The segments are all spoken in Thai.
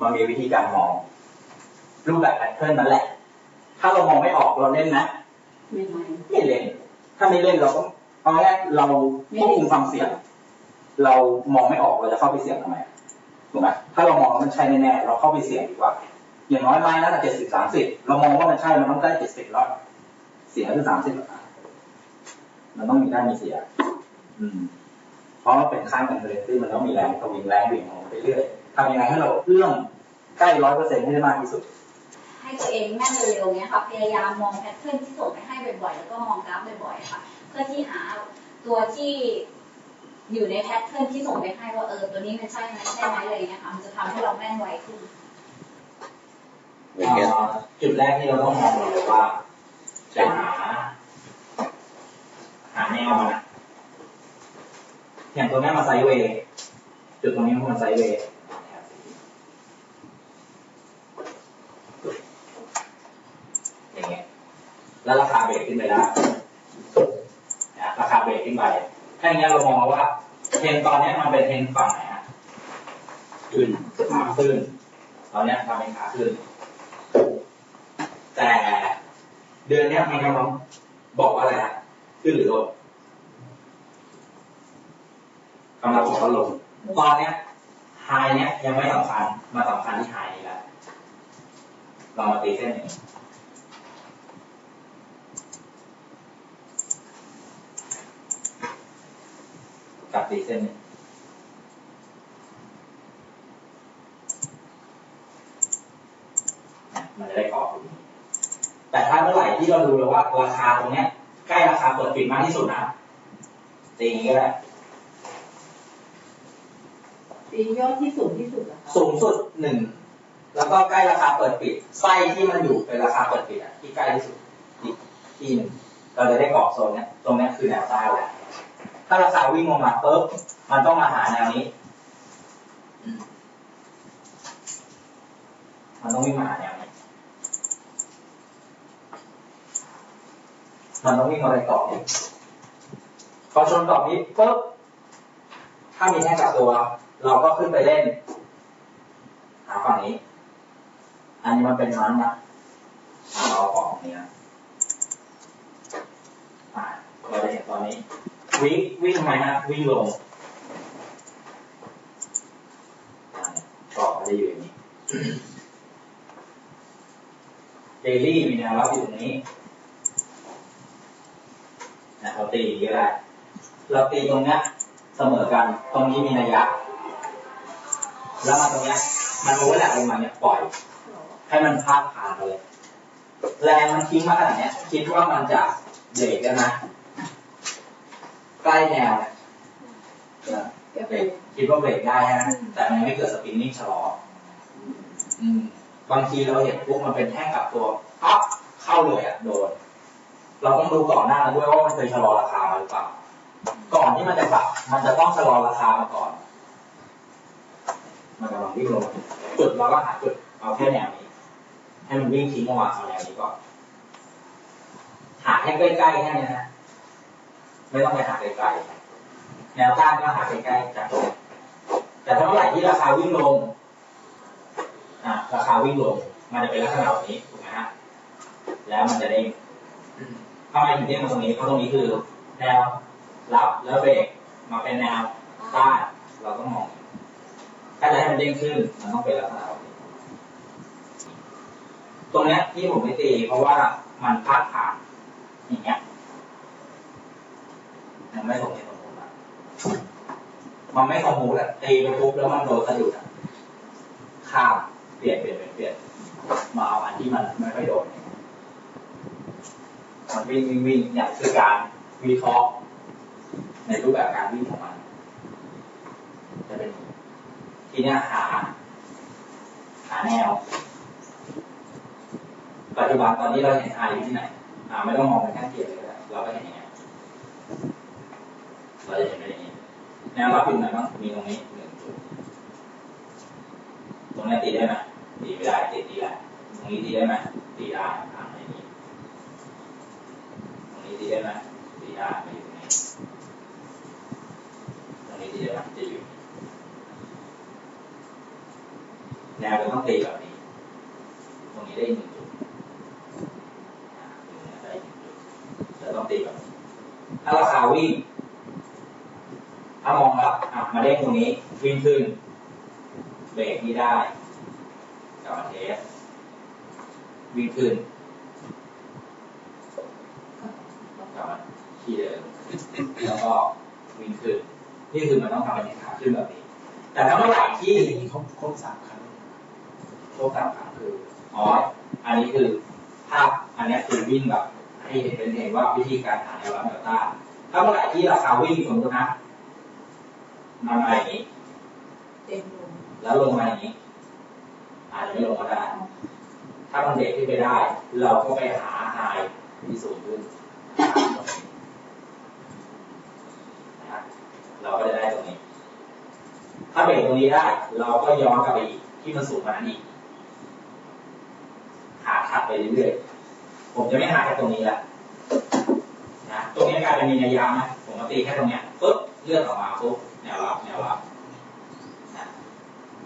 มันมีวิธีการมอง รูปแบบแพทเทิร์นนั่นแหละ ถ้าเรามองไม่ออกเราเล่นนะไม่ไม่ไม่เล่น ถ้าไม่เล่นเราก็เอาง่ายๆเราควบคุมความเสี่ยง เรามองไม่ออกเราจะเข้าไปเสี่ยงทำไมถูกไหมถ้าเรามองว่ามันใช่แน่ๆเราเข้าไปเสี่ยงดีกว่า อย่างน้อยไม้นั้นเจ็ดสิบสามสิบเรามองว่ามันใช่มันต้องได้เจ็ดสิบแล้วเสียคือสามสิบมันต้องมีได้มีเสีย อืม เพราะมันเป็นข้างกันเลยซึ่งมันต้องมีแรงสวิงแรงเหวี่ยงของมันไปเรื่อย ทำยังไงให้เราเอื้อมใกล้ร้อยเปอร์เซ็นต์ให้ได้มากที่สุด ให้ตัวเองแม่นเร็วๆเนี้ยค่ะพยายามมองแพทเทิร์นที่ส่งไปให้บ่อยๆ แล้วก็มองกราฟบ่อยๆค่ะ เพื่อที่หาตัวที่อยู่ในแพทเทิร์นที่ส่งไปให้ว่าเออตัวนี้มันใช่ไหมใช่ไหมอะไรอย่างเงี้ยค่ะมันจะทำให้เราแม่นไวขึ้นเหมือนกันอ่าจุดแรกที่เราต้องมองเลยว่าจะหา หาแนวมันอะอย่างตัวเนี้ยมาไซด์เวย์จุดตรงนี้มันไซด์เวย์อย่างเงี้ย แล้วราคาเบรกขึ้นไปได้นะราคาเบรกขึ้นไปถ้าอย่างนี้เรามองว่าเทรนตอนนี้มันเป็นเทรนฝั่งไหนฮะขึ้นขาขึ้น ตอนนี้ทำเป็นขาขึ้น แต่เดือนนี้มันกำลังบอกว่าอะไรฮะขึ้นหรือลงกำลังบอกว่าลงตอนนี้ไฮเนี้ยยังไม่สำคัญมาสำคัญที่ไฮนี้แล้วเรามาตีเส้นอย่างนี้ กับตีเส้นนี้นะมันจะได้กรอบตรงนี้แต่ถ้าเมื่อไหร่ที่เราดูแล้วว่า ราคาตรงเนี้ยใกล้ราคาเปิดปิดมากที่สุดนะตีอย่างนี้ก็ได้ตียอดที่สูงที่สุดอะค่ะสูงสุดหนึ่งแล้วก็ใกล้ราคาเปิดปิดไส้ที่มันอยู่เป็นราคาเปิดปิดอะที่ใกล้ที่สุดอีกที่หนึ่งเราจะได้กรอบโซนเนี้ยตรงเนี้ยคือแนวต้านแหละ ถ้าราคาวิ่งลงมาปุ๊บมันต้องมาหาแนวนี้ มันต้องวิ่งมาหาแนวนี้ มันต้องวิ่งมาในกรอบนี้พอชนกรอบนี้ปุ๊บถ้ามีแท่งกับตัว เราก็ขึ้นไปเล่น หาฝั่งนี้ อันนี้มันเป็นมันนะเราเอาของนี้นะเราจะเห็นตอนนี้ วิ่งวิ่งทำไมฮะวิ่งลงอะกรอบมันจะอยู่อย่างนี้เดลี่มีแนวรับอยู่ตรงนี้นะเราตีอย่างนี้ก็ได้เราตีตรงเนี้ยเสมอกัน ตรงนี้มีนัยยะ แล้วมาตรงเนี้ยมันโอเวอร์แลปลงมาเนี่ยปล่อย ให้มันพาดผ่านเลย แรงมันทิ้งมาขนาดเนี้ย คิดว่ามันจะเบรกแล้วนะ ใกล้แนวเนี่ยเออก็เบรเป็นกคิดว่าเบรกได้ฮะแต่มันไม่เกิดสปรินนิ่งชะลอ อืม บางทีเราเห็นพวกมันเป็นแท่งกลับตัวปั๊บเข้าเลยอะโดน เราต้องดูก่อนหน้านั้นด้วยว่ามันเคยชะลอราคามาหรือเปล่าก่อนที่มันจะปรับมันจะต้องชะลอราคามาก่อน มันกำลังวิ่งลงมาจุดเราก็หาจุดเอาแค่แนวนี้ ให้มันวิ่งทิ้งออกมาเอาแนวนี้ก่อน หาแค่ใกล้ๆแค่นี้นะ ไม่ต้องไปหาไกลๆแนวต้านก็หาใกล้ๆจากตรงแต่ถ้าเมื่อไหร่ที่ราคาวิ่งลงอะราคาวิ่งลง มันจะเป็นลักษณะแบบนี้ถูกไหมฮะแล้วมันจะเด้งทำไมถึงเด้งมาตรงนี้เพราะตรงนี้คือแนวรับแล้วเบรกมาเป็นแนวต้านเราต้องมอง ถ้าจะให้มันเด้งขึ้นมันต้องเป็นลักษณะแบบนี้ตรงเนี้ยที่ผมไม่ตีเพราะว่ามันพาดผ่านอย่างเงี้ย มันไม่สมเหตุสมผลอะมันไม่สมมูลอะตีไปปุ๊บแล้วมันโดนสะดุดอะข้ามเปลี่ยนเปลี่ยนเปลี่ยนมาเอาอันที่มันไม่ค่อยโดนมันวิ่งวิ่งวิ่งเนี่ยคือการวิเคราะห์ในรูปแบบการวิ่งของมัน จะเป็นทีนี้หาหาแนว ปัจจุบันตอนนี้เราเห็นอาอยู่ที่ไหนอ่าไม่ต้องมองเป็นแค่เกียรเลยก็ได้เราก็เห็นอย่าง เราจะเห็นเป็นอย่างนี้แนวรับอยู่ไหนบ้างมีตรงนี้หนึ่งจุดตรงนี้ตีได้ไหมตีไม่ได้ตีตีได้ตรงนี้ตีได้ไหมตีได้ทางอย่างนี้ตรงนี้ตีได้ไหมตีได้ไปอยู่ตรงนี้ตรงนี้ตีได้ไหมจะอยู่แนวจะต้องตีแบบนี้ ตรงนี้ได้อีกหนึ่งจุดอ่าตรงนี้ได้อีกหนึ่งจุดจะต้องตีแบบนี้ถ้าราคาวิ่ง ถ้ามองแล้ว อะมาเด้งตรงนี้วิ่งขึ้นเบรกนี่ได้กลับมาเทสวิ่งขึ้นกลับมาที่เดิมแล้วก็วิ่งขึ้น นี่คือมันต้องทำเป็นขาขึ้นแบบนี้ แต่ถ้าเมื่อไหร่ที่นี่เขาครบสามครั้งโชคสามครั้งคืออ๋ออันนี้คือภาพอันนี้คือวิ่งแบบให้เห็นเป็นเห็นว่าวิธีการหาแนวรับแนวต้านถ้าเมื่อไหร่ที่ราคาวิ่งสมมตินะ มันมาอย่างนี้เต็มลงแล้วลงมาอย่างนี้อาจจะไม่ลงก็ได้ ถ้ามันเบรกขึ้นไปได้ เราก็ไปหาไฮที่สูงขึ้นนะครับเราก็จะได้ตรงนี้ ถ้าเบรกตรงนี้ได้ เราก็ย้อนกลับไปอีกที่มันสูงกว่านั้นอีก หาถัดไปเรื่อยๆ ผมจะไม่หาแค่ตรงนี้ละนะ ตรงนี้กลายเป็นมีนัยยะนะผมมาตีแค่ตรงเนี้ยปุ๊บเลื่อนออกมาปุ๊บแนวรับแนวรับนะ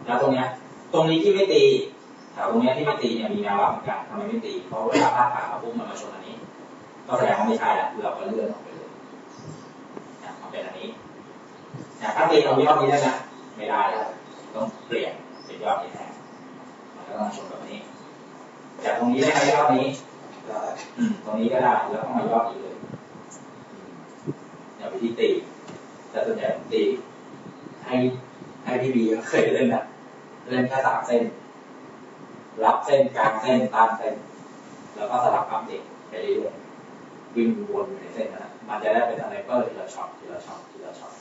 แล้วตรงเนี้ยตรงนี้ที่ไม่ตีแถวตรงเนี้ยที่ไม่ตีเนี่ยมีแนวรับเหมือนกันทำไมไม่ตี เพราะเวลาพาดผ่านมาปุ๊บมันมาชนอันนี้ ก็แสดงว่าไม่ใช่ละเราก็เลื่อนออกไปเลยนะมาเป็นอันนี้นะถ้าตีเอายอดนี้ได้ไหมไม่ได้แล้วต้องเปลี่ยนเป็นยอดนี้แทนมันก็ต้องชนแบบนี้จากตรงนี้ได้ไหมยอดนี้ตรงนี้ก็ได้แล้วก็มายอดอีกเลยอย่าไปที่ตีแต่ส่วนใหญ่ตีให้ให้พี่บีเคยเล่นนะ เล่นแค่สามเส้น รับเส้นกลางเส้นตามเส้น แล้วก็สลับอัปเดตไปเรื่อยๆวิ่งวนในเส้นนั้นนะมันจะได้เป็นอะไรก็ทีละช็อตทีละช็อตทีละช็อต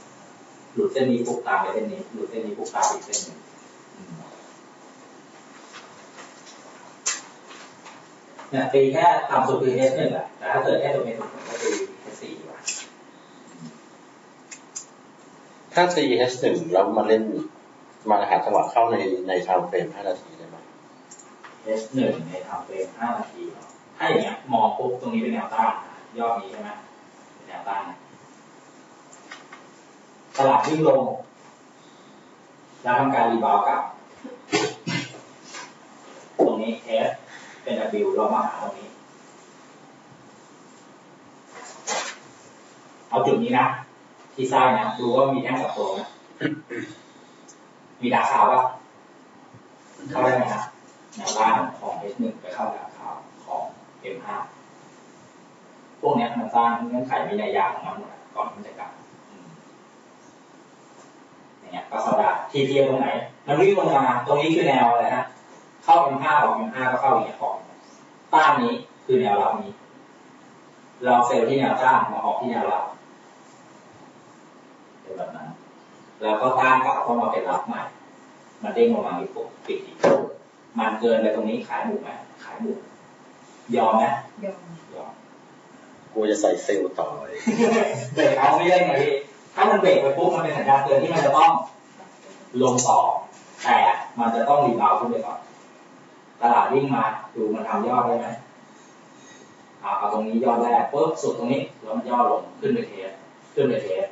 หลุดเส้นนี้ปุ๊บตามไปเส้นนี้หลุดเส้นนี้ปุ๊บตามไปอีกเส้นหนึ่งเนี่ยตีแค่ต่ำสุดคือ S หนึ่งอะแต่ถ้าเกิดแค่ตัว S หนึ่งก็ตี S สี่ดีกว่าถ้า CH หนึ่งแล้วมาเล่น มาหาจังหวะเข้าในในทม์เฟรม5นาทีได้ไหม S หนึ่งในทำเฟรมห้านาทีเนาะถ้าอย่างเงี้ยมองปุ๊บตรงนี้เป็นแนวต้านยอดนี้ใช่ไหมเป็นแนวต้านตลาดวิ่งลง แล้วทำการรีบาวกลับ ตรงนี้ S เป็น W เรามาหาตรงนี้ เอาจุดนี้นะ ที่สร้างนะ ดูว่ามีแท่งกับตัวนะ มีดาขาวป่ะเข้าได้ไหมครับแนวล่างของ S1 ไปเข้าดาขาวของ M5 พวกนี้มันสร้างเงื่อนไขมีนัยยะของมันหมดก่อนมันจะกลับอืมอย่างเงี้ยก็เข้าได้ทีเพียตรงไหนมันวิ่งลงมาตรงนี้คือแนวอะไรฮะเข้า M5 ออก M5 ก็เข้าอย่างเงี้ยของต้านนี้คือแนวรับนี้ เราเซลล์ที่แนวต้านมาออกที่แนวรับเป็นแบบนั้น แล้วก็ต้านกลับเข้ามาเป็นรับใหม่ มันเด้งลงมาอีกปุ๊บปิดอีกปุ๊บมันเกินไปตรงนี้ขายหมูไหมขายหมูยอมไหมยอมยอมกูจะใส่เซลล์ต่อเลยเบรกเอาไม่ได้ไงพี่ถ้ามันเบรกไปปุ๊บมันเป็นสัญญาณเตือนที่มันจะต้องลงต่อ แต่มันจะต้องรีบาวด์ขึ้นไปก่อนตลาดวิ่งมาดูมันทำยอดได้ไหมเอาเอาตรงนี้ยอดแรกปุ๊บสุดตรงนี้แล้วมันย่อลงขึ้นไปเทสขึ้นไปเทส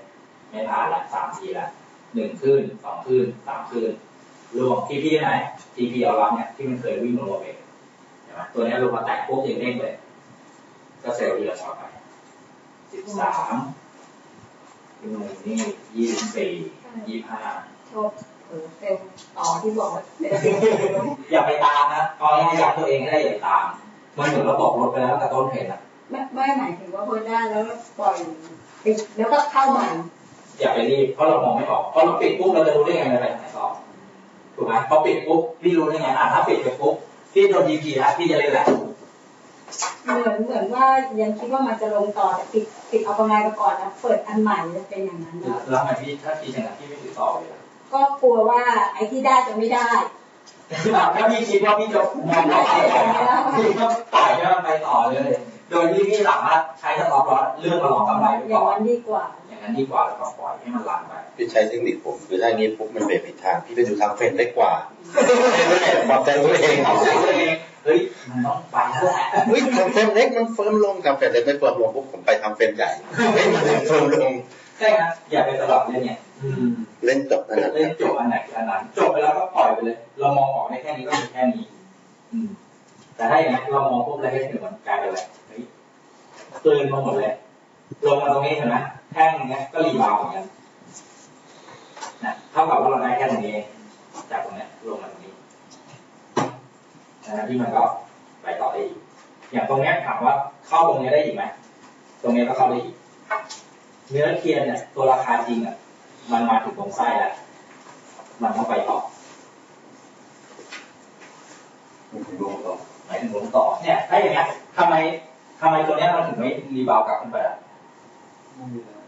ไม่ผ่านละสามทีละ หนึ่งขึ้นสองขึ้นสามขึ้นรวมทีพีไหนทีพีเอารับเนี่ยที่มันเคยวิ่งลงมาเบรกเห็นไหมตัวเนี้ยลงมาแตะปุ๊บยังเด้งเลย ก็เซลล์ที่เราชอบไปสิบสามหนึ่งนี่ยี่สิบสี่ยี่สิบห้าชอบเออเต็มต่อที่บอกว่าเต็มอย่าไปตามนะเอาง่ายๆยัดตัวเองให้ได้อย่าไปตามมันเหมือนเราตกรถไปแล้วแต่ต้นเหตุอะไม่ไม่หมายถึงว่าพ้นได้แล้วปล่อยปิดแล้วก็เข้าใหม่ อย่าไปรีบเพราะเรามองไม่ออกพอเราปิดปุ๊บเราจะรู้ได้ไงมันไปทางไหนต่อถูกไหมพอปิดปุ๊บพี่รู้ได้ไงอะถ้าปิดไปปุ๊บพี่โดนทีพีแล้วพี่จะเล่นแหละเหมือนเหมือนว่ายังคิดว่ามันจะลงต่อแต่ปิดปิดเอากำไรไปก่อนแล้วเปิดอันใหม่จะเป็นอย่างนั้นนะแล้วทำไมพี่ถ้าพี่ชนะพี่ไม่ถือต่อเลยล่ะก็กลัวว่าไอ้ที่ได้จะไม่ได้ถ้าพี่คิดว่าพี่จะมองได้พี่ก็ปล่อยให้มันไปต่อเลย โดยที่พี่สามารถใช้สต็อปลอสเลื่อนมาลองกำไรไปอย่าก่งอน นั้นดีกว่า อย่างนั้นดีกว่าแล้วก็ปล่อยให้มันลันไป พี่ใช้เทคนิคผมคือถ้าอย่างนี้ปุ๊บมันเบรกผิดทาง พี่ไปดูทางเฟรมเล็กกว่าปรับใจตัวเองเอาใจตัวเองเฮ้ย มันต้องไปแล้วแหละเฮ้ยทางเฟรมเล็กมันเฟิร์มลงทางเฟรมเล็กไม่เฟิร์มลงปุ๊บผมไปทางเฟรมใหญ่เฮ้ยมันเฟิร์มลงใช่ครับอย่าไปสลับเล่นเนี่ยอืมเล่นจบนั่นแหละเล่นจบอันไหนอันนั้นจบไปแล้วก็ปล่อยไปเลย เรามองออกในแค่นี้ก็มีแค่นี้ อืม แต่ถ้าอย่างนี้เรามองปุ๊บแล้วให้ถึงมันกลายเป็นอะไร เฮ้ยเตือนมาหมดเลยลงมาตรงนี้เห็นไหมแท่งอย่างเงี้ยก็รีบาวด์เหมือนกันนะเท่ากับว่าเราได้แค่ตรงนี้เองจากตรงเนี้ยลงมาตรงนี้นะที่มันก็ไปต่อได้อีก อย่างตรงเนี้ยถามว่าเข้าตรงเนี้ยได้อีกไหมตรงเนี้ยก็เข้าได้อีก เนื้อเทียนเนี่ยตัวราคาจริงอะ มันมาถึงตรงไส้แล้วมันต้องไปต่อมันถึงลงต่อหมายถึงลงต่อเนี่ยถ้าอย่างเงี้ยทำไม ทำไมตัวเนี้ยมันถึงไม่รีบาวด์กลับขึ้นไปอะไม่มีแล้ว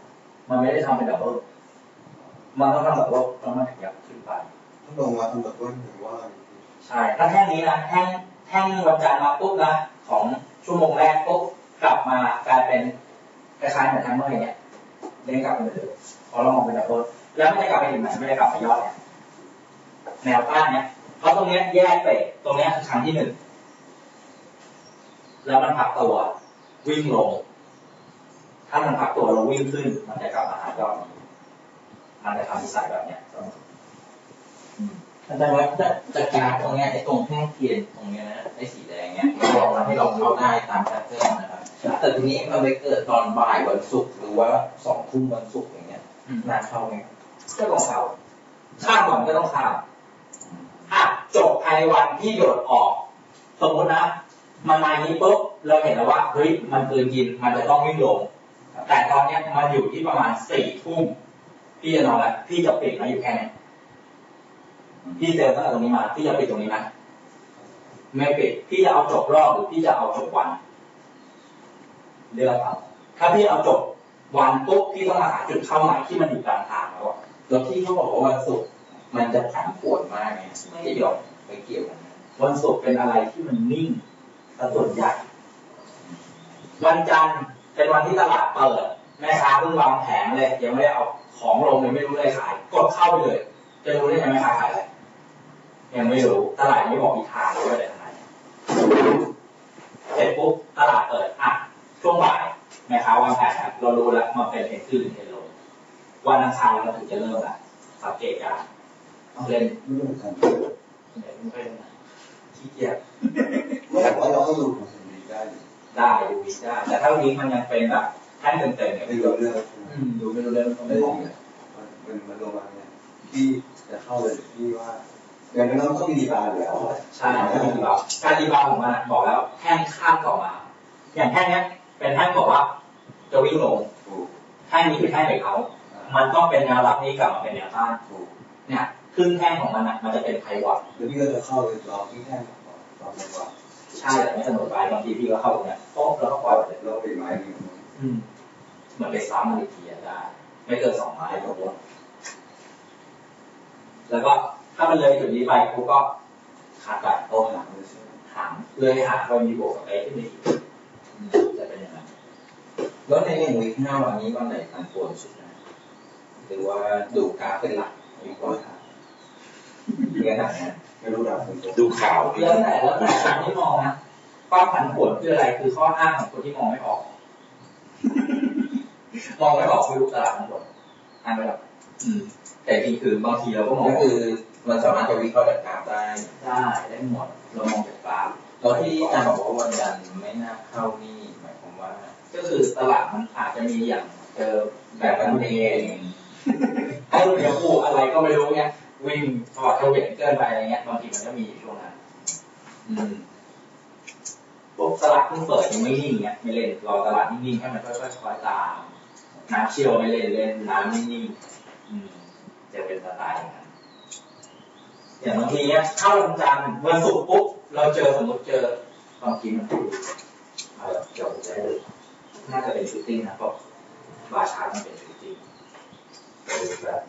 มันไม่ได้ทำเป็นดับเบิลมันต้องทำดับเบิลแล้วมันถึงจะขึ้นไปถ้าลงมาทำแบบว่าถึงว่าใช่ถ้าแท่งนี้นะแท่งแท่งวันจันทร์มาปุ๊บนะของชั่วโมงแรกปุ๊บกลับมากลายเป็นคล้ายๆเหมือนแท่งเมื่ออย่างเงี้ยเด้งกลับไปเหมือนเดิมพอเรามองเป็นดับเบิลแล้วไม่ได้กลับไปถึงไหนไม่ได้กลับไปยอดเนี่ยแนวต้านเนี้ยเพราะตรงเนี้ยแยกไปตรงเนี้ยคือครั้งที่หนึ่งแล้วมันพักตัว วิ่งลง ถ้ามันพักตัวเราวิ่งขึ้น มันจะกลับมาหายอดนี้มันจะทำนิสัยแบบเนี้ยเสมออาจารย์ว่าจะจะกราฟตรงเนี้ยไอ้ตรงแท่งเทียนตรงเนี้ยนะไอ้สีแดงเนี้ยมันบอกว่าให้เราเข้าได้ตามแพทเทิร์นนะครับแต่ทีนี้มันไปเกิดตอนบ่ายวันศุกร์หรือว่าสองทุ่มวันศุกร์อย่างเงี้ยน่าเข้าไหมก็ต้องเข้าข้ามก่อนก็ต้องข้ามอะจบภายในวันที่หยดออก สมมตินะ มันมาอย่างนี้ปุ๊บ เราเห็นแล้วว่าเฮ้ยมันเกินกินมันจะต้องวิ่งลง แต่ตอนเนี้ยมันอยู่ที่ประมาณสี่ทุ่มพี่จะนอนแล้วพี่จะปิดมาอยู่แค่นี้พี่เจอตั้งแต่ตรงนี้มาพี่จะปิดตรงนี้นะไม่ปิดพี่จะเอาจบรอบหรือพี่จะเอาจบวันเลือกเอาถ้าพี่เอาจบวันปุ๊บพี่ต้องมาหาจุดเข้าใหม่ที่มันอยู่กลางทางแล้วแล้วที่เขาบอกว่าวันศุกร์มันจะผันผวนมากไงไม่เกี่ยวไม่เกี่ยวกันวันศุกร์เป็นอะไรที่มันนิ่งซะส่วนใหญ่ วันจันทร์เป็นวันที่ตลาดเปิดแม่ค้าเพิ่งวางแผงเลยยังไม่ได้เอาของลงเลยไม่รู้เลยขายกดเข้าไปเลย จะรู้ได้ไงแม่ค้าขายอะไรยังไม่รู้ตลาดไม่บอกอีกทางเลยว่าจะทำอะไรเสร็จปุ๊บตลาดเปิดอะช่วงบ่ายแม่ค้าวางแผนแล้วเรารู้แล้วมันเป็นเอ็นขึ้นหรือเอ็นลงวันอังคารเราถึงจะเริ่มละสังเกตการณ์ต้องเล่นไม่เหมือนกันไม่ค่อยได้ขี้เกียจไม่แต่ว่าเราก็ดูของคนดีได้อยู่ ได้ดูวิกได้ แต่ถ้าวิกมันยังเป็นแบบแท่งเต็มๆเนี่ยไม่รู้เรื่องใช่ไหมอืมดูไม่รู้เรื่องต้องไม่ไม่รู้รู้เนี่ยมันมันลงมาเนี่ยพี่จะเข้าเลยพี่ว่าอย่างนั้นต้องมีบาร์อยู่แล้วใช่ถ้ามีรีบาวด์การรีบาวด์ของมันอะบอกแล้วแท่งข้ามต่อมา อย่างแท่งเนี้ย เป็นแท่งบอกว่า จะวิ่งลงถูกแท่งนี้คือแท่งเบรกเขามันต้องเป็นแนวรับนี้กลับมาเป็นแนวต้านถูกเนี่ยครึ่งแท่งของมันอะมันจะเป็นไพวอตแล้วพี่ก็จะเข้าเลยรอพี่แท่งก่อนรอจังหวะใช่แต่ไม่เสมอไปบางทีพี่ก็เข้าตรงเนี้ยโป๊ะแล้วก็ปล่อยไปเลยเราไปไม้หนึ่งอืมเหมือนไปซ้ำมันอีกทีได้ ไม่เกินสองไม้ก็วนแล้วก็ถ้ามันเลยจุดนี้ไปกูก็ขาดแบบโตหางเลยหางเลยหางก็มีบวกกับไอ้ที่ไม่อีกจะเป็นยังไงแล้วในหนึ่งวีคห้าวันนี้วันไหนผันผวนสุดนะหรือว่าดูกราฟเป็นหลักดีกว่าเรียนอะไรนะไม่รู้ดาวคนโต ดูข่าวแล้วแต่แล้วแต่คนที่มองนะความผันผวนคืออะไรคือข้ออ้างของคนที่มองไม่ออก มองไม่ออกคือลูกตลาดทั้งหมดอ้างไม่ออกอืมแต่จริงคือบางทีเราก็มองก็คือมันสามารถจะวิเคราะห์จากกราฟได้ได้ได้หมดเรามองจากกราฟแล้วที่อาจารย์บอกว่าวันจันทร์ไม่น่าเข้านี่หมายความว่า ก็คือตลาดมันอาจจะมีอย่างเจอแบบกันเองให้เดี๋ยวกูอะไรก็ไม่รู้เนี่ย วิ่งถอดเทเวนเกินไปอะไรเงี้ยบางทีมันก็มีช่วงนั้นอืมพวกตลาดเพิ่งเปิดยังไม่นิ่งเนี่ยไม่เล่นรอตลาดนิ่งๆให้มันค่อยๆคอยตามน้ำเชี่ยวไม่เล่นเล่นน้ำนิ่งๆอืมจะเป็นสไตล์อย่างนั้นอย่างบางทีเนี่ยเข้าวันจันทร์วันศุกร์ปุ๊บเราเจอสมมติเจอบางทีมันเออเดี๋ยวผมจะให้น่าจะเป็นชูตติ้งนะเพราะบาชาร์มันเป็นชูตติ้งเดี๋ยวดูแบบ